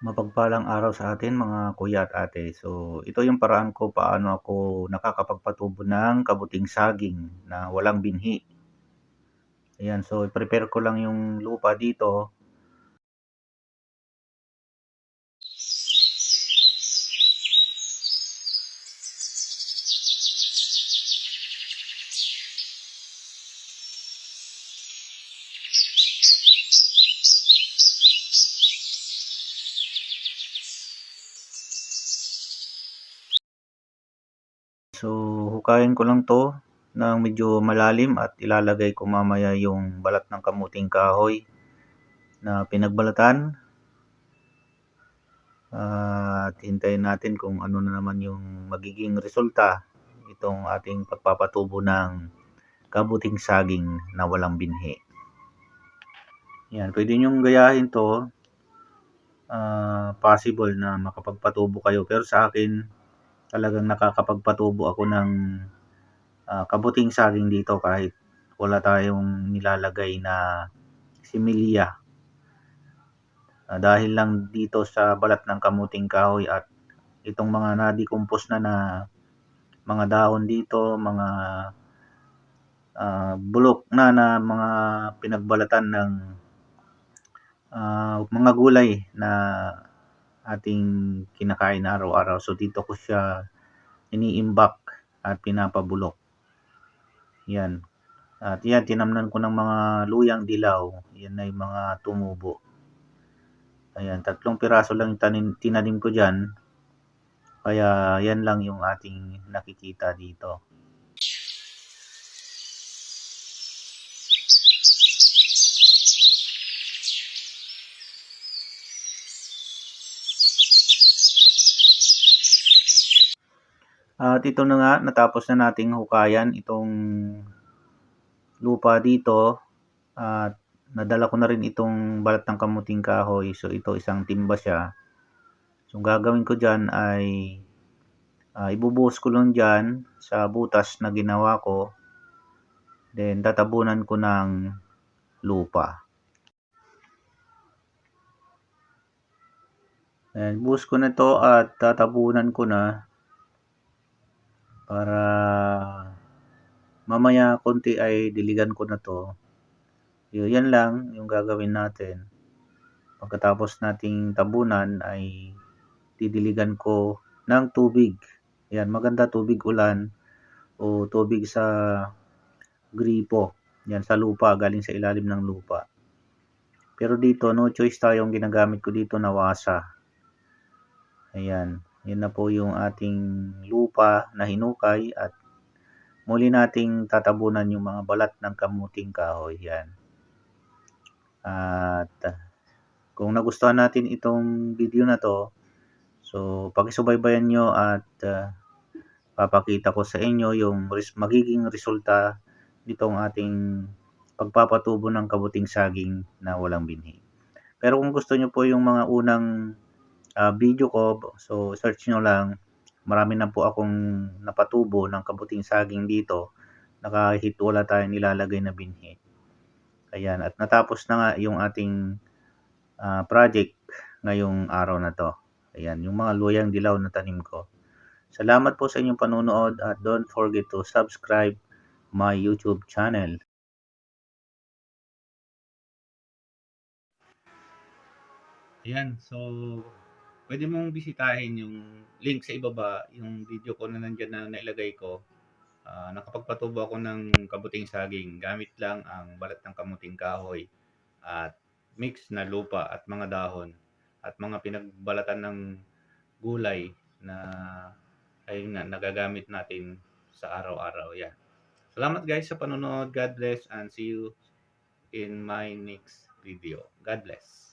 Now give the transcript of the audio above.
Mapagpalang araw sa atin mga kuya at ate. So, ito yung paraan ko paano ako nakakapagpatubo ng kabuting saging na walang binhi. Ayan, so prepare ko lang yung lupa dito. So, hukayin ko lang to ng medyo malalim at ilalagay ko mamaya yung balat ng kamuting kahoy na pinagbalatan. At hintayin natin kung ano na naman yung magiging resulta itong ating pagpapatubo ng kabuting saging na walang binhi. Yan, pwede nyong gayahin to. Ah, possible na makapagpatubo kayo. Pero sa akin, talagang nakakapagpatubo ako ng ah, kabuting saging dito kahit wala tayong nilalagay na similya. Ah, dahil lang dito sa balat ng kamuting kahoy at itong mga na-decompose na na mga dahon dito, mga ah, bulok na na mga pinagbalatan ng ah, mga gulay na ating kinakain araw-araw. So dito ko siya iniimbak at pinapabulok. Yan. At yan, tinamnan ko ng mga luyang dilaw. Yan ay mga tumubo. Ayan, tatlong piraso lang tanim, tinanim ko dyan. Kaya yan lang yung ating nakikita dito. At ito na nga, natapos na nating hukayan itong lupa dito. At nadala ko na rin itong balat ng kamuting kahoy. So ito isang timba siya. So gagawin ko dyan ay uh, ibubuhos ko lang dyan sa butas na ginawa ko. Then tatabunan ko ng lupa. Ayan, buhos ko na to at tatabunan ko na para mamaya konti ay diligan ko na to. Yun, yan lang yung gagawin natin. Pagkatapos nating tabunan ay didiligan ko ng tubig. Yan, maganda tubig ulan o tubig sa gripo. Yan, sa lupa, galing sa ilalim ng lupa. Pero dito, no choice tayong ginagamit ko dito na wasa. Ayan, yun na po yung ating lupa na hinukay at muli nating tatabunan yung mga balat ng kamuting kahoy. Yan. At kung nagustuhan natin itong video na to, so pakisubaybayan nyo at uh, papakita ko sa inyo yung res magiging resulta nitong ating pagpapatubo ng kabuting saging na walang binhi. Pero kung gusto nyo po yung mga unang uh, video ko. So, search nyo lang. Marami na po akong napatubo ng kabuting saging dito. Nakahit wala tayong nilalagay na binhi. Ayan. At natapos na nga yung ating uh, project ngayong araw na to. Ayan. Yung mga luyang dilaw na tanim ko. Salamat po sa inyong panonood at don't forget to subscribe my YouTube channel. Ayan, so pwede mong bisitahin yung link sa ibaba, yung video ko na nandyan na nailagay ko. Uh, nakapagpatubo ako ng kabuting saging gamit lang ang balat ng kamuting kahoy at mix na lupa at mga dahon at mga pinagbalatan ng gulay na ayun nga nagagamit natin sa araw-araw. Yan. Salamat guys sa panonood. God bless and see you in my next video. God bless.